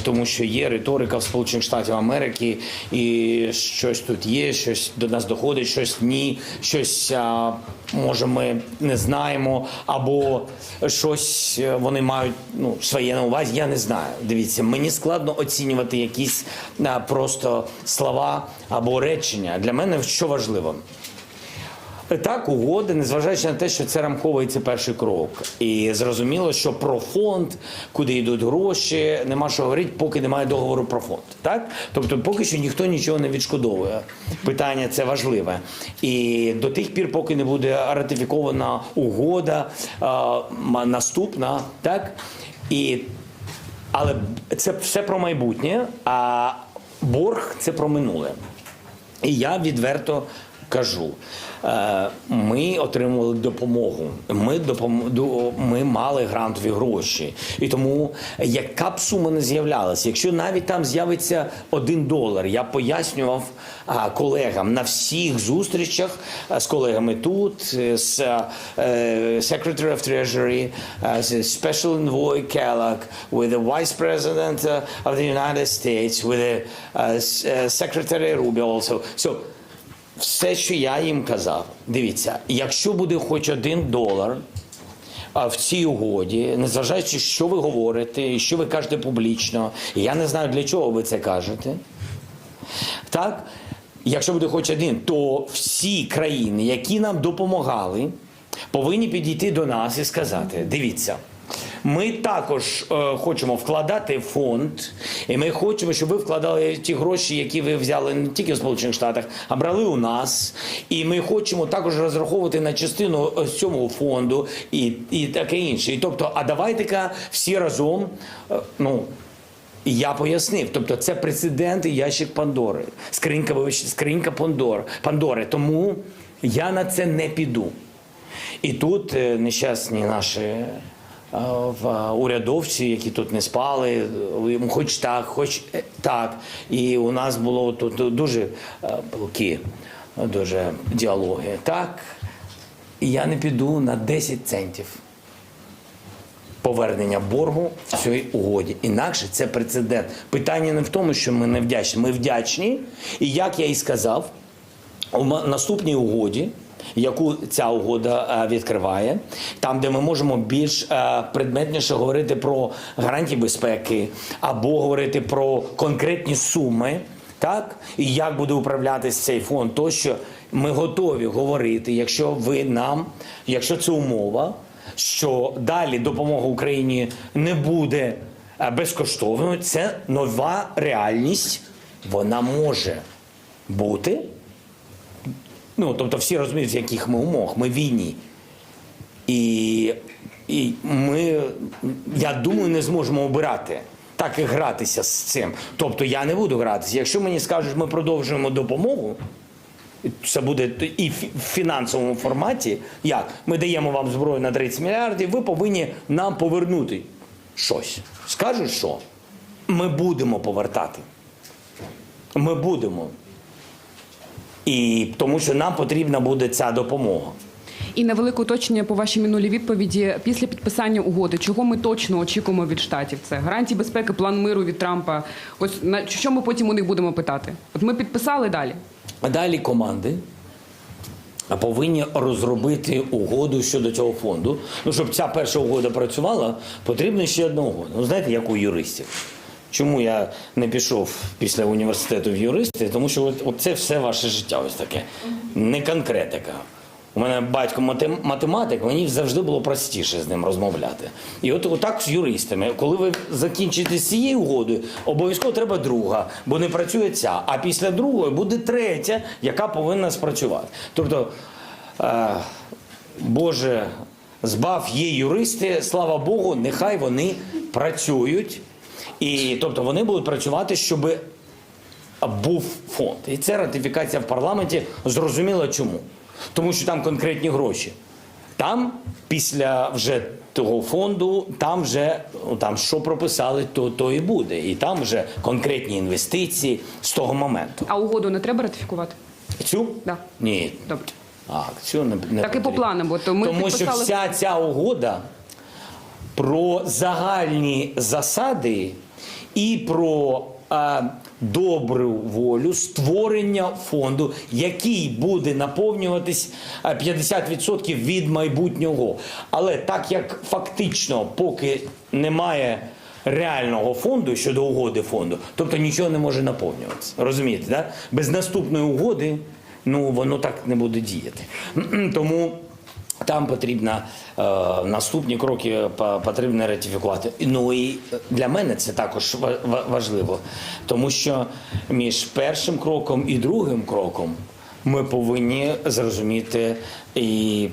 тому що є риторика в Сполучених Штатів Америки, і щось тут є, щось до нас доходить, щось ні, щось може ми не знаємо, або щось е, вони мають ну своє на увазі. Я не знаю. Дивіться, мені складно оцінювати якісь а, просто слова або речення. Для мене що важливо. Так, угоди, незважаючи на те, що це рамковий це перший крок. І зрозуміло, що про фонд, куди йдуть гроші, нема що говорити, поки немає договору про фонд. Так? Тобто, поки що ніхто нічого не відшкодовує. Питання це важливе. І до тих пір, поки не буде ратифікована угода а, наступна, так? І але це все про майбутнє, а борг це про минуле. І я відверто кажу: е, ми отримували допомогу. Ми допом... ми мали грантові гроші. І тому яка б сума не з'являлася, якщо навіть там з'явиться один долар, я пояснював колегам на всіх зустрічах з колегами тут, е, з е, Secretary of Treasury, е, Special Envoy Kellogg, with the Vice President of the United States, with the Secretary Rubio also. So, все, що я їм казав, дивіться, якщо буде хоч один долар а, в цій угоді, незважаючи, що ви говорите, що ви кажете публічно, я не знаю, для чого ви це кажете. Так, якщо буде хоч один, то всі країни, які нам допомагали, повинні підійти до нас і сказати: дивіться. Ми також е, хочемо вкладати фонд, і ми хочемо, щоб ви вкладали ті гроші, які ви взяли не тільки в Сполучених Штатах, а брали у нас. І ми хочемо також розраховувати на частину е, цього фонду і, і таке інше. І тобто, а давайте-ка всі разом, е, ну. Я пояснив, тобто це прецедент і ящик Пандори, скринька, скринька Пандори. Пандори. Тому я на це не піду. І тут е, нещасні наші в- е, урядовці, які тут не спали, е, хоч так, хоч е, так. І у нас було тут дуже е, дуже діалоги. Так, я не піду на 10 центів повернення боргу в цій угоді. Інакше це прецедент. Питання не в тому, що ми не вдячні. Ми вдячні. І як я і сказав, у наступній угоді. Яку ця угода е, відкриває, там, де ми можемо більш е, предметніше говорити про гарантії безпеки або говорити про конкретні суми, так і як буде управлятися цей фонд, тощо ми готові говорити, якщо ви нам, якщо це умова, що далі допомога Україні не буде е, безкоштовною. Це нова реальність. Вона може бути. Ну, тобто всі розуміють, в яких ми умовах. Ми в війні. І, і ми, я думаю, не зможемо обирати. Так і гратися з цим. Тобто я не буду гратися. Якщо мені скажуть, ми продовжуємо допомогу, це буде і в фінансовому форматі. Як? Ми даємо вам зброю на 30 мільярдів, ви повинні нам повернути щось. Скажуть, що? Ми будемо повертати. Ми будемо. І тому що нам потрібна буде ця допомога. І невелике уточнення по вашій минулій відповіді. Після підписання угоди, чого ми точно очікуємо від штатів? Це гарантії безпеки, план миру від Трампа. Ось на що ми потім у них будемо питати? От ми підписали далі. А далі команди повинні розробити угоду щодо цього фонду. Ну, щоб ця перша угода працювала, потрібна ще одна угода. Ну, знаєте, як у юристів. Чому я не пішов після університету в юристи? Тому що це все ваше життя ось таке. Не конкретика. У мене батько математик, мені завжди було простіше з ним розмовляти. І от отак з юристами, коли ви закінчите з цією угодою, обов'язково треба друга, бо не працює ця. А після другої буде третя, яка повинна спрацювати. Тобто, е, Боже, збав є юристи, слава Богу, нехай вони працюють. І тобто вони будуть працювати, щоб був фонд. І це ратифікація в парламенті. Зрозуміло чому. Тому що там конкретні гроші. Там, після вже того фонду, там вже ну, там що прописали, то, то і буде. І там вже конкретні інвестиції з того моменту. А угоду не треба ратифікувати? Цю? Да. Ні. Добре. А, цю не, не Так і по планам, бо то ми Тому що підписали- вся ця угода про загальні засади і про е, добру волю створення фонду, який буде наповнюватись е, 50% від майбутнього. Але так як фактично поки немає реального фонду щодо угоди фонду, тобто нічого не може наповнюватися. Розумієте, да? без наступної угоди ну воно так не буде діяти. Тому. Там потрібно е, наступні кроки по- потрібно ратифікувати. Ну і для мене це також ва- ва- важливо, тому що між першим кроком і другим кроком ми повинні зрозуміти і.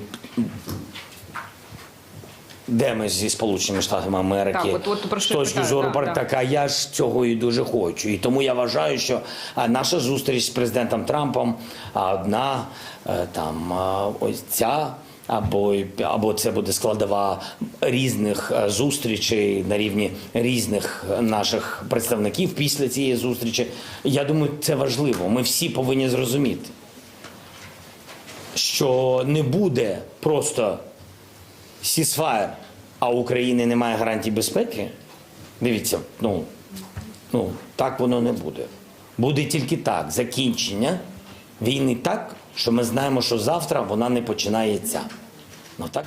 Де ми зі Сполученими Штатами Америки Так, от- от з точки зору так, так. так, я ж цього і дуже хочу. І тому я вважаю, що наша зустріч з президентом Трампом а, одна е, там ось ця. Або, або це буде складова різних е, зустрічей на рівні різних е, наших представників після цієї зустрічі. Я думаю, це важливо. Ми всі повинні зрозуміти, що не буде просто сісфаєр, а України немає гарантій безпеки. Дивіться, ну, ну так воно не буде. Буде тільки так: закінчення війни так, що ми знаємо, що завтра вона не починається. Ну так.